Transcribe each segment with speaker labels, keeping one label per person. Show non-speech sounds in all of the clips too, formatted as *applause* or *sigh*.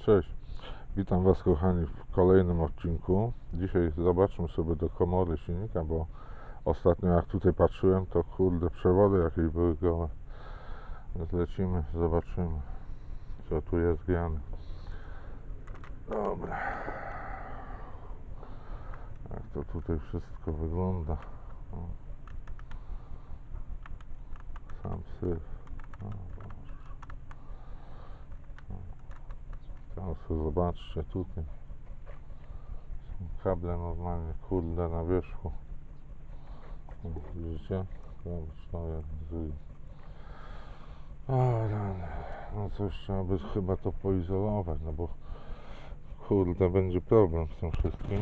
Speaker 1: Cześć, witam Was kochani w kolejnym odcinku. Dzisiaj zobaczmy sobie do komory silnika, bo ostatnio jak tutaj patrzyłem, to kurde przewody jakieś były gołe. Więc lecimy, zobaczymy co tu jest grane. Dobra. Jak to tutaj wszystko wygląda. O. Sam syf. Sobie zobaczcie tutaj. Są kable normalnie, kurde, na wierzchu. Widzicie? Zobacz, to jest zuj. O, rany. No coś trzeba by chyba to poizolować, no bo kurde, będzie problem z tym wszystkim.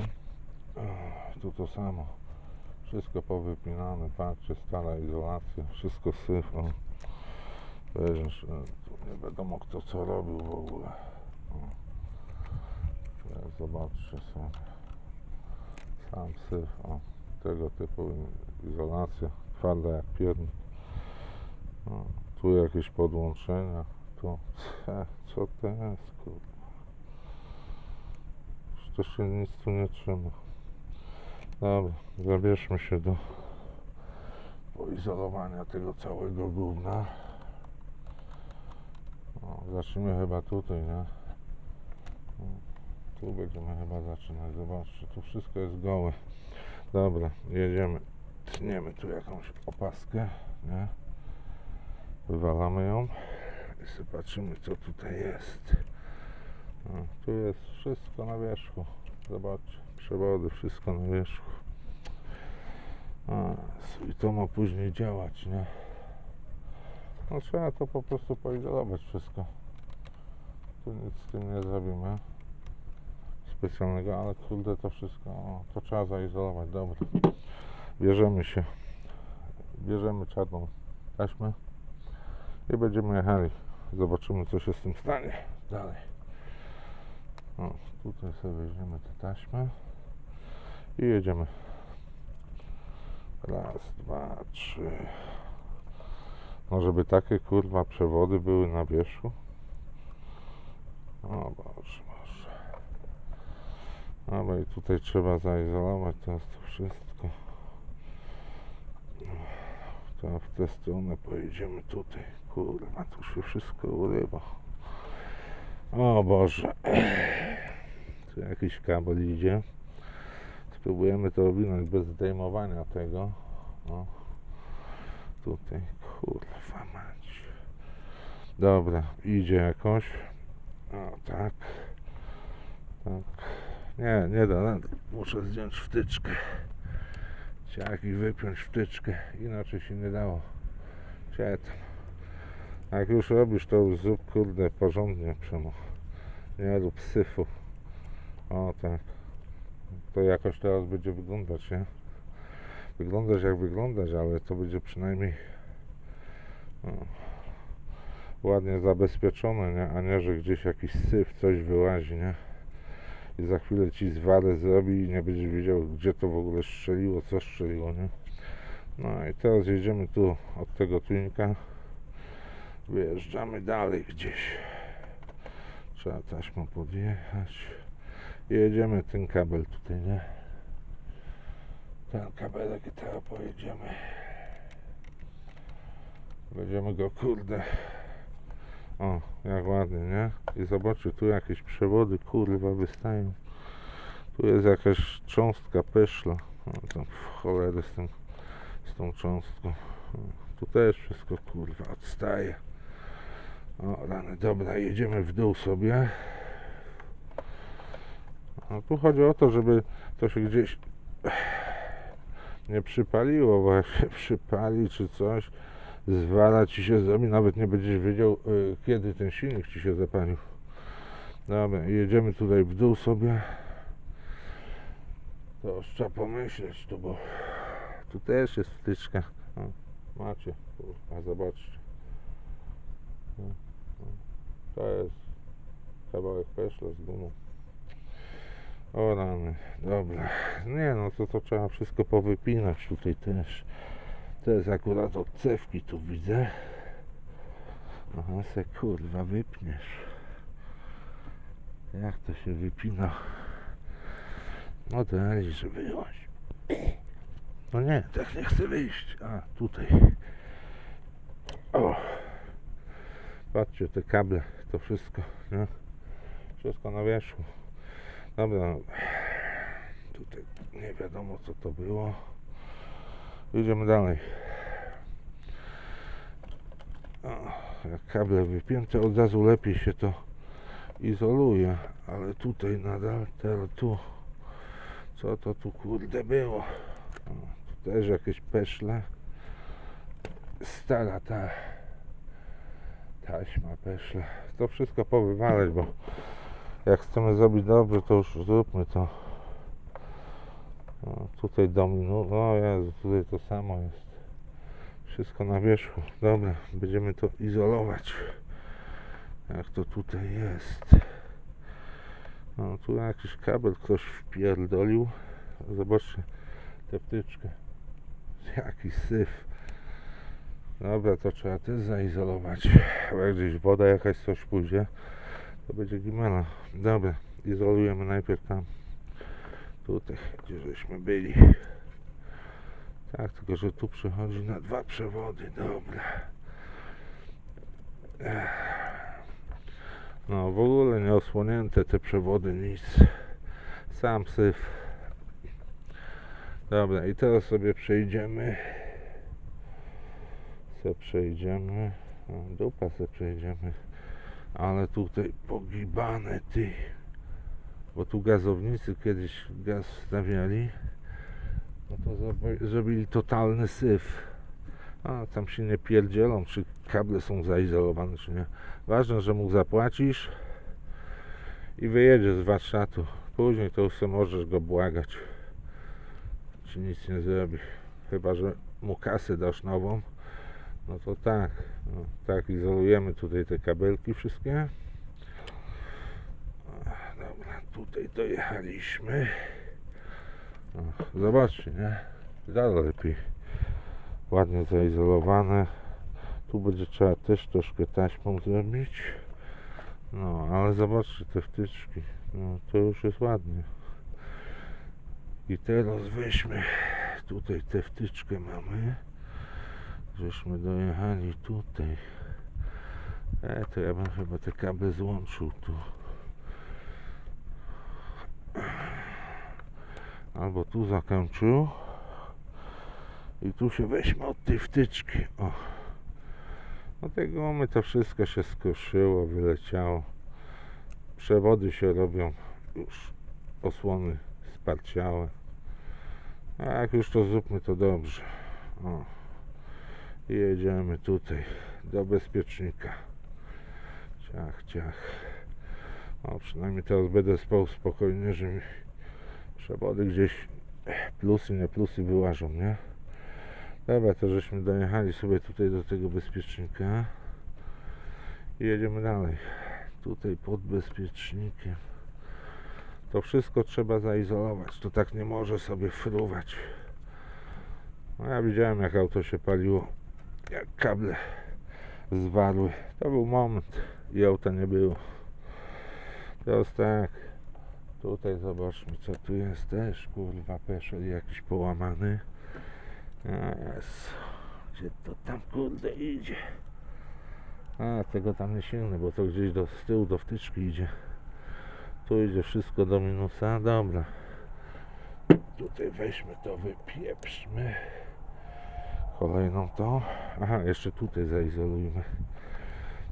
Speaker 1: Tu to samo. Wszystko powypinane, patrzcie, stara izolacja, wszystko syf. O. Wiesz, tu nie wiadomo kto co robił w ogóle. Zobaczcie sobie. Sam syf, o. Tego typu izolacja, twarda jak piernik. Tu jakieś podłączenia, tu, *laughs* co to jest. Już To się nic tu nie trzyma. Dobra, zabierzmy się do poizolowania tego całego gówna. O, zacznijmy chyba tutaj, nie? O, Tu będziemy chyba zaczynać. Zobaczcie, tu wszystko jest gołe. Dobra, jedziemy. Tniemy tu jakąś opaskę, nie? Wywalamy ją i sobie patrzymy, co tutaj jest. O, tu jest wszystko na wierzchu. Zobaczcie, przewody, wszystko na wierzchu. I to ma później działać, nie? No trzeba to po prostu poizolować wszystko. Tu nic z tym nie zrobimy specjalnego, ale kurde to wszystko, o, to trzeba zaizolować, dobra. Bierzemy się, bierzemy czarną taśmę i będziemy jechali. Zobaczymy co się z tym stanie dalej. O, tutaj sobie weźmiemy tę taśmę i jedziemy. Raz, dwa, trzy. No żeby takie kurwa przewody były na wierzchu. O Boże, Dobra i tutaj trzeba zaizolować teraz to wszystko. To w tę stronę pojedziemy tutaj. Kurwa, tu się wszystko urywa. O Boże. Tu jakiś kabel idzie. Spróbujemy to owinąć bez zdejmowania tego. O. Tutaj, kurwa mać. Dobra, idzie jakoś. O, tak. Tak. Nie, nie da rady. Muszę zdjąć wtyczkę. Trzeba jakiś wypiąć wtyczkę. Inaczej się nie dało. Czetam. Jak już robisz, to zrób kurde porządnie przemo. Nie rób syfu. O tak. To jakoś teraz będzie wyglądać, nie? Wyglądać jak wyglądać, ale to będzie przynajmniej o, ładnie zabezpieczone, nie? A nie, że gdzieś jakiś syf, coś wyłazi, nie? I za chwilę ci zwarę zrobi i nie będziesz wiedział, gdzie to w ogóle strzeliło, co strzeliło, nie? No i teraz jedziemy tu od tego twinka. Wyjeżdżamy dalej gdzieś. Trzeba taśmą podjechać. Jedziemy ten kabel tutaj, nie? Ten kabelek i teraz pojedziemy. Będziemy go, kurde. O, jak ładnie, nie? I zobaczcie, tu jakieś przewody, kurwa, wystają. Tu jest jakaś cząstka peszla. O, tam w cholerę z, tym, z tą cząstką. Tu też wszystko, kurwa, odstaje. O, rany, dobra, jedziemy w dół sobie. A tu chodzi o to, żeby to się gdzieś nie przypaliło, się przypali czy coś, zwala ci się zrobi, nawet nie będziesz wiedział y, kiedy ten silnik ci się zapalił. Dobra, jedziemy tutaj w dół sobie. To trzeba pomyśleć tu, bo tu też jest wtyczka. Macie, kurwa, zobaczcie. To jest kawałek peszla z gumą. O rany, dobra. Nie no, to, to trzeba wszystko powypinać tutaj też. To jest akurat od cewki tu widzę. Aha, se kurwa wypniesz. Jak to się wypina? No to razie, żeby wyjść. No nie, tak nie chcę wyjść. A, tutaj. O. Patrzcie, te kable, to wszystko, nie? Wszystko na wierzchu. Dobra. Tutaj nie wiadomo co to było. Idziemy dalej. Jak kable wypięte, od razu lepiej się to izoluje, ale tutaj nadal, teraz tu, co to tu kurde było? Tu też jakieś peszle. Stara ta taśma, peszle. To wszystko powywalać, bo jak chcemy zrobić dobrze, to już zróbmy to. Tutaj dominu, no Jezu, tutaj to samo jest. Wszystko na wierzchu. Dobra, będziemy to izolować. Jak to tutaj jest. No, tu jakiś kabel ktoś wpierdolił. Zobaczcie tę wtyczkę. Jaki syf. Dobra, to trzeba też zaizolować. Jak gdzieś woda jakaś coś pójdzie, to będzie gimela. Dobra, izolujemy najpierw tam. Tutaj, gdzie żeśmy byli. Tak, tylko że tu przychodzi na dwa przewody. Dobra. No w ogóle nie osłonięte te przewody, nic. Sam syf. Dobra, i teraz sobie przejdziemy. Se przejdziemy. O, dupa se przejdziemy. Ale tutaj pogibane ty. Bo tu gazownicy kiedyś gaz wstawiali. No to zrobi- zrobili totalny syf. A tam się nie pierdzielą, czy kable są zaizolowane, czy nie. Ważne, że mu zapłacisz i wyjedzie z warsztatu. Później to już sobie możesz go błagać. Ci nic nie zrobi. Chyba, że mu kasę dasz nową. No to tak. No, tak, izolujemy tutaj te kabelki wszystkie. Tutaj dojechaliśmy. Zobaczcie, nie? Dalej lepiej. Ładnie zaizolowane. Tu będzie trzeba też troszkę taśmą zrobić. No, ale zobaczcie te wtyczki. No, to już jest ładnie. I teraz weźmy tutaj tę wtyczkę mamy. Żeśmy dojechali tutaj. E, to ja bym chyba te kable złączył tu. Albo tu zakończył. I tu się weźmy od tej wtyczki. O. No te gumy to wszystko się skruszyło, wyleciało. Przewody się robią już osłony sparciałe. A jak już to zróbmy to dobrze. O. I jedziemy tutaj do bezpiecznika. Ciach, ciach. O, przynajmniej teraz będę spał spokojnie, że mi przewody gdzieś plusy, nie plusy wyłażą, nie? Dobra, to żeśmy dojechali sobie tutaj do tego bezpiecznika i jedziemy dalej. Tutaj pod bezpiecznikiem. To wszystko trzeba zaizolować. To tak nie może sobie fruwać. No ja widziałem jak auto się paliło, jak kable zwarły. To był moment i auta nie było. Teraz tak. Tutaj zobaczmy co tu jest też kurwa peszel jakiś połamany. Jest. Gdzie to tam kurde idzie? A tego tam nie sięgnę, bo to gdzieś do z tyłu do wtyczki idzie. Tu idzie wszystko do minusa. Dobra. Tutaj weźmy to, wypieprzmy. Kolejną to. Aha, jeszcze tutaj zaizolujmy.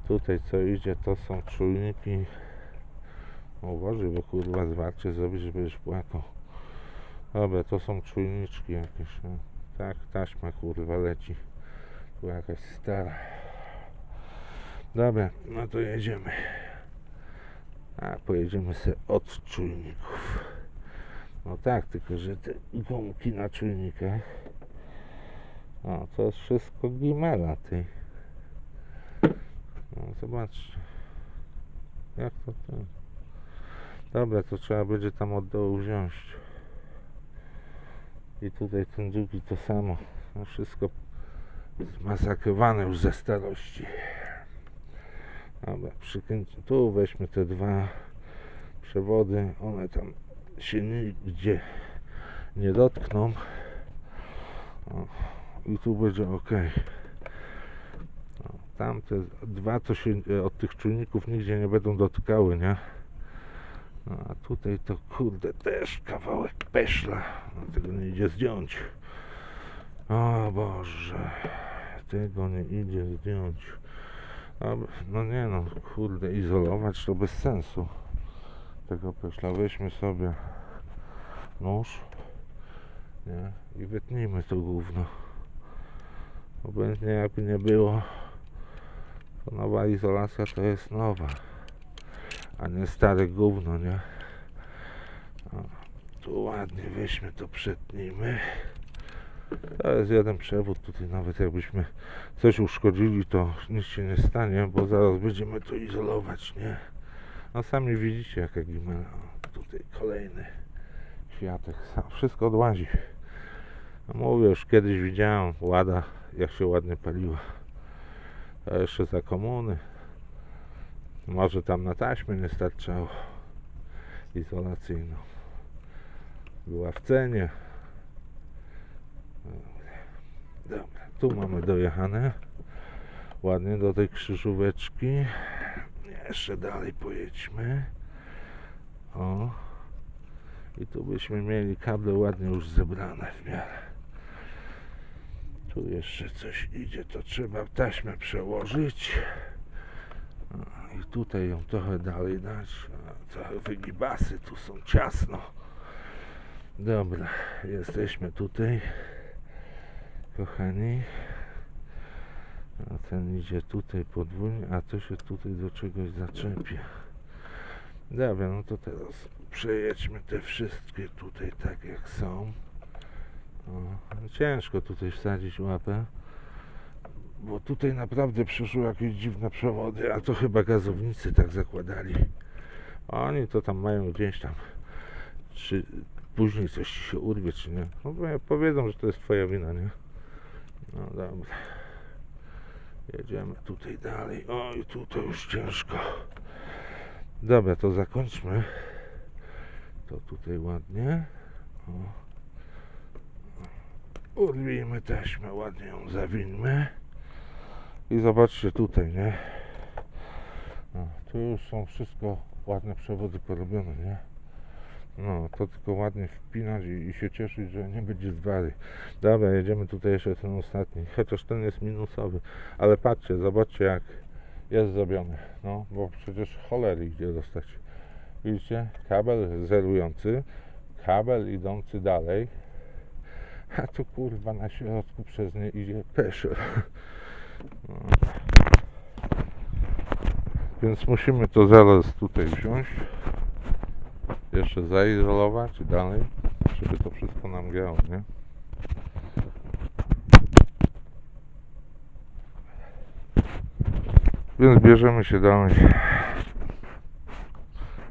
Speaker 1: Tutaj co idzie, to są czujniki. Uważaj, bo kurwa zwarcie zrobić, żebyś płakał. Dobra, to są czujniczki jakieś. No. Tak, taśma kurwa leci. Tu jakaś stara. Dobra, no to jedziemy. A pojedziemy sobie od czujników. No tak, tylko że te gumki na czujnikach. O, to jest wszystko gimela, ty. No, zobaczcie. Jak to. Dobra, to trzeba będzie tam od dołu wziąć. I tutaj ten drugi to samo. No wszystko zmasakrowane już ze starości. Dobra, przykręć... Tu weźmy te dwa. przewody, one tam się nigdzie nie dotkną. O, I tu będzie ok. Tamte dwa to się e, od tych czujników nigdzie nie będą dotykały, nie? A tutaj to kurde też kawałek peszla. Tego nie idzie zdjąć. O Boże, tego nie idzie zdjąć. No nie no, kurde, izolować to bez sensu. Tego peszla weźmy sobie nóż nie? i wytnijmy to gówno. Obojętnie jakby nie było, to nowa izolacja to jest nowa, a nie stare gówno, nie? O, tu ładnie weźmy to, przetnijmy. To jest jeden przewód, tutaj nawet jakbyśmy coś uszkodzili, to nic się nie stanie, bo zaraz będziemy to izolować, nie? No sami widzicie jaka gimela. O, Tutaj kolejny kwiatek, wszystko odłazi. No mówię, już kiedyś widziałem łada, jak się ładnie paliła. A jeszcze za komuny. Może tam na taśmę nie starczało izolacyjną. Była w cenie. Dobra, tu mamy dojechane. Ładnie do tej krzyżóweczki. Jeszcze dalej pojedźmy. O. I tu byśmy mieli kable ładnie już zebrane w miarę. Tu jeszcze coś idzie, to trzeba taśmę przełożyć. I tutaj ją trochę dalej dać. Trochę wygibasy, tu są ciasno. Dobra, jesteśmy tutaj. Kochani. A ten idzie tutaj podwójnie, a to się tutaj do czegoś zaczepia. Dobra, no to teraz przejedźmy te wszystkie tutaj tak jak są. O, ciężko tutaj wsadzić łapę, bo tutaj naprawdę przyszły jakieś dziwne przewody, a to chyba gazownicy tak zakładali. Oni to tam mają gdzieś tam, czy później coś się urwie, czy nie. No powiedzą, że to jest twoja wina, nie? No dobra. Jedziemy tutaj dalej. Oj, tu to już ciężko. Dobra, to zakończmy. To tutaj ładnie. O. Urwijmy taśmę, ładnie ją zawinmy. I zobaczcie tutaj, nie? No, tu już są wszystko ładne przewody porobione, nie? No, to tylko ładnie wpinać i, i się cieszyć, że nie będzie zwary. Dobra, jedziemy tutaj jeszcze ten ostatni. Chociaż ten jest minusowy. Ale patrzcie, zobaczcie jak jest zrobione. No, bo przecież cholery gdzie dostać. Widzicie? Kabel zerujący, kabel idący dalej, a tu kurwa na środku przez nie idzie peszel. *laughs* No. Więc musimy to zaraz tutaj wziąć, jeszcze zaizolować i dalej, żeby to wszystko nam grało, nie? Więc bierzemy się dalej.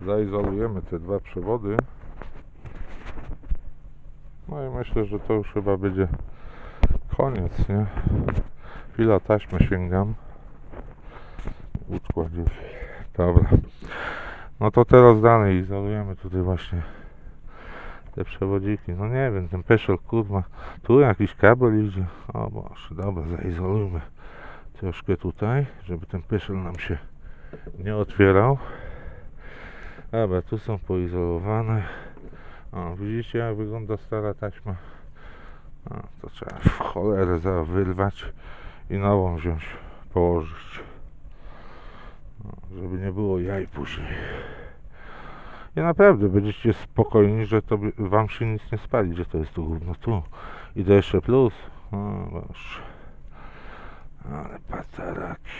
Speaker 1: Zaizolujemy te dwa przewody. No i myślę, że to już chyba będzie koniec, nie? Chwila taśmy sięgam. Uczkła gdzieś. Dobra. No to teraz dalej izolujemy tutaj właśnie te przewodziki. No nie wiem, ten peszel kurwa. Tu jakiś kabel idzie. O Boże, dobra, zaizolujmy troszkę tutaj, żeby ten peszel nam się nie otwierał. Dobra, tu są poizolowane. O, widzicie jak wygląda stara taśma? O, to trzeba w cholerę zaraz wyrwać i nową wziąć, położyć. O, żeby nie było jaj później. I naprawdę będziecie spokojni, że to wam się nic nie spali, że to jest to gówno tu. I to jeszcze plus. O, Boże. Ale pataraki.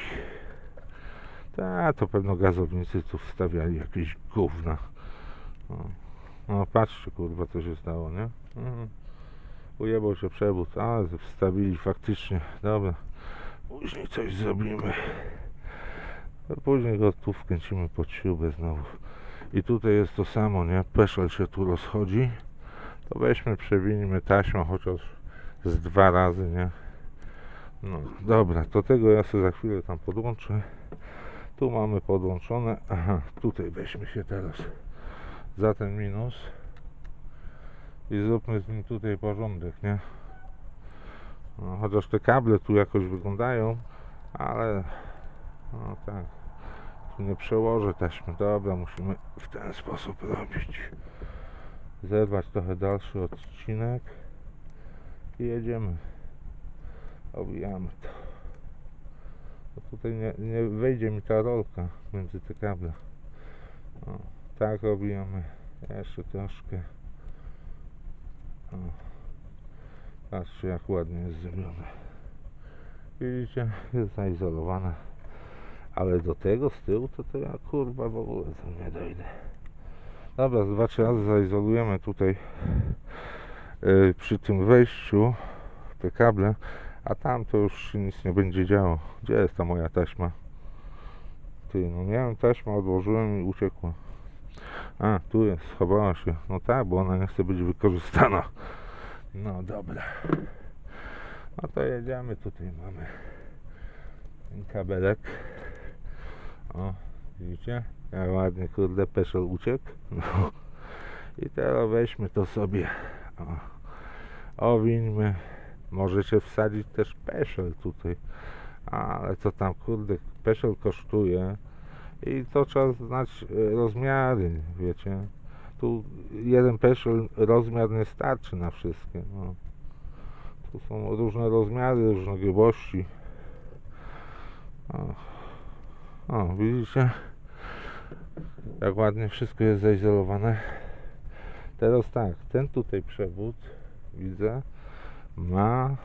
Speaker 1: Ta, to pewno gazownicy tu wstawiali jakieś gówna. O. No patrzcie kurwa co się stało, nie? Mhm. Ujebał się przewód, ale wstawili faktycznie. Dobra. Później coś zrobimy. Później go tu wkręcimy pod śrubę znowu. I tutaj jest to samo, nie? Peszel się tu rozchodzi. To weźmy, przewinimy taśmą chociaż z dwa razy, nie? No dobra, to tego ja sobie za chwilę tam podłączę. Tu mamy podłączone. Aha, tutaj weźmy się teraz za ten minus i zróbmy z nim tutaj porządek, nie? No, chociaż te kable tu jakoś wyglądają, ale no tak, tu nie przełożę taśmy. Dobra, musimy w ten sposób robić. Zerwać trochę dalszy odcinek i jedziemy. Obijamy to. Bo tutaj nie, nie wejdzie mi ta rolka między te kable. Tak obijamy. Jeszcze troszkę. O. Patrzcie jak ładnie jest zrobione. Widzicie? Jest zaizolowane. Ale do tego z tyłu to, to ja kurwa w ogóle tam nie dojdę. Dobra, dwa trzy razy zaizolujemy tutaj yy, przy tym wejściu te kable, a tam to już nic nie będzie działo. Gdzie jest ta moja taśma? Ty, no miałem taśmę, odłożyłem i uciekła. A, tu jest, schowała się. No tak, bo ona nie chce być wykorzystana. No dobra. No to jedziemy, tutaj mamy ten kabelek. O, widzicie? Jak ładnie, kurde, peszel uciekł. No. *laughs* I teraz weźmy to sobie. O. Owińmy. Możecie wsadzić też peszel tutaj. Ale co tam, kurde, peszel kosztuje. I to trzeba znać e, rozmiary, wiecie. Tu jeden peszel rozmiar nie starczy na wszystkie. No. Tu są różne rozmiary, różne grubości. O, o widzicie? Jak ładnie wszystko jest zaizolowane. Teraz tak, ten tutaj przewód widzę ma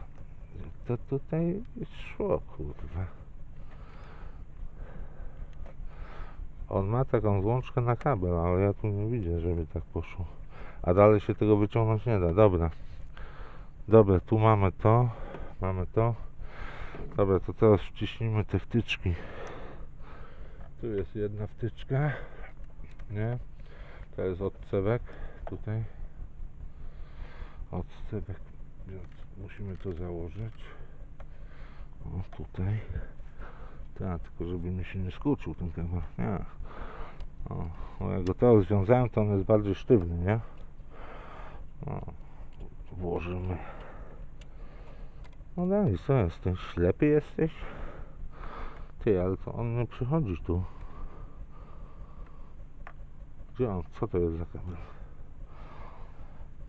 Speaker 1: to tutaj szło kurwa. On ma taką złączkę na kabel, ale ja tu nie widzę, żeby tak poszło. A dalej się tego wyciągnąć nie da. Dobra. Dobra, tu mamy to. Mamy to. Dobra, to teraz wciśnijmy te wtyczki. Tu jest jedna wtyczka. Nie? To jest odcewek. Tutaj. Odcewek. Więc musimy to założyć. O, tutaj. Tak, tylko żeby mi się nie skurczył ten kabel. Nie. O, bo jak go teraz związałem, to on jest bardziej sztywny, nie? O, włożymy. No dalej, co jesteś? Ślepy jesteś? Ty, ale to on nie przychodzi tu. Gdzie on? Co to jest za kabel?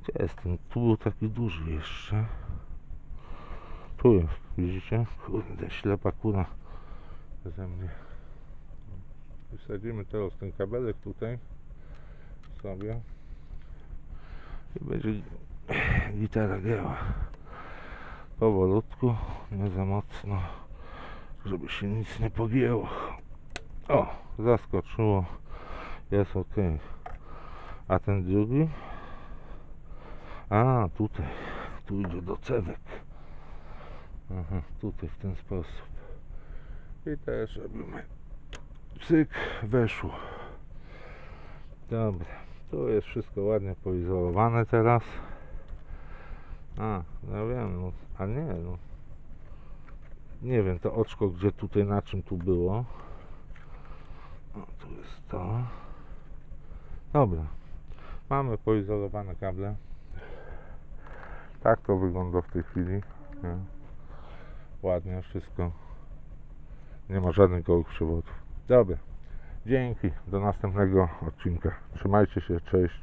Speaker 1: Gdzie jest ten? Tu był taki duży jeszcze. Tu jest, widzicie? Kurde, ślepa kura ze mnie. Wsadzimy teraz ten kabelek tutaj sobie i będzie gitara grała powolutku, nie za mocno, żeby się nic nie pogięło. O, zaskoczyło, jest ok. A ten drugi? A, tutaj, tu idzie do cewek. Aha, tutaj w ten sposób. I też robimy cyk, weszło. Dobra, tu jest wszystko ładnie poizolowane teraz. A, no wiem, no, a nie, no. Nie wiem, to oczko, gdzie tutaj, na czym tu było. O, tu jest to. Dobra. Mamy poizolowane kable. Tak to wygląda w tej chwili. Nie? Ładnie wszystko. Nie ma żadnych gołych przewodów. Dobra. Dzięki. Do następnego odcinka. Trzymajcie się. Cześć.